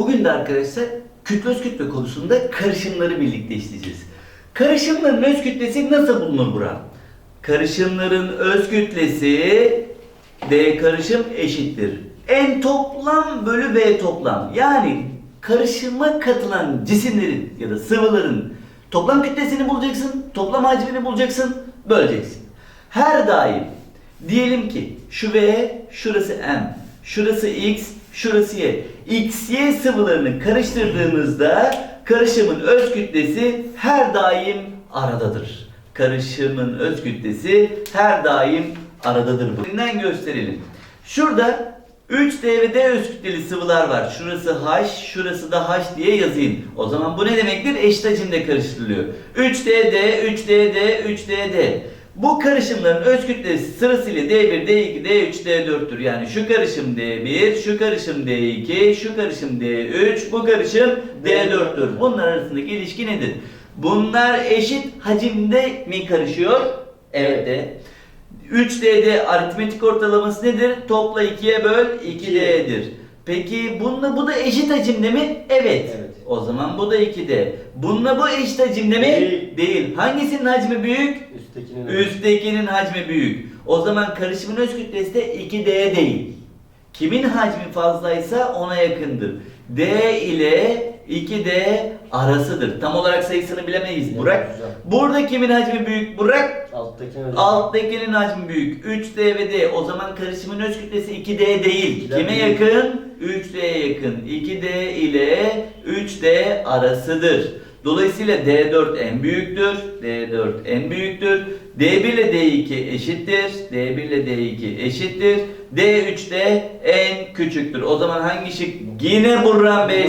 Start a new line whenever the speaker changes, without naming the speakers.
Bugün de arkadaşlar kütle öz kütle konusunda karışımları birlikte işleyeceğiz. Karışımların öz kütlesi nasıl bulunur Burak? Karışımların öz kütlesi D karışım eşittir. N toplam bölü B toplam. Yani karışıma katılan cisimlerin ya da sıvıların toplam kütlesini bulacaksın, toplam hacmini bulacaksın, böleceksin. Her daim diyelim ki şu V, şurası M, şurası X, şurası Y. X, Y sıvılarını karıştırdığımızda karışımın öz kütlesi her daim aradadır. Karışımın öz kütlesi her daim aradadır. Bugünden gösterelim. Şurada 3D ve D öz kütleli sıvılar var. Şurası H, şurası da H diye yazayım. O zaman bu ne demektir? Eşit hacimde karıştırılıyor. 3DD, 3DD, 3DD. Bu karışımların öz kütlesi sırasıyla D1, D2, D3, D4'tür. Yani şu karışım D1, şu karışım D2, şu karışım D3, bu karışım D4'tür. Bunlar arasındaki ilişki nedir? Bunlar eşit hacimde mi karışıyor? Evet de. 3D'de aritmetik ortalaması nedir? Topla 2'ye böl 2D'dir. Peki bununla bu da eşit hacimde mi? Evet.
Evet.
O zaman bu da 2D. Bununla bu eşit hacimde mi?
Değil.
Değil. Hangisinin hacmi büyük?
Üsttekinin
Üsttekinin hacmi büyük. O zaman karışımın öz kütlesi de 2D değil. Kimin hacmi fazlaysa ona yakındır. D ile 2D arasıdır. Tam olarak sayısını bilemeyiz Burak.
güzel.
Burada kimin hacmi büyük Burak?
Alttakinin hocam.
Alttakinin hacmi büyük. 3D ve D. O zaman karışımın öz kütlesi 2D değil.
2D
Kime
büyük.
yakın? 3D'ye yakın. 2D ile 3D arasıdır. Dolayısıyla D4 en büyüktür. D4 en büyüktür. D1 ile D2 eşittir. D1 ile D2 eşittir. D3 de en küçüktür. O zaman hangi şık? Yine
Burhan Bey.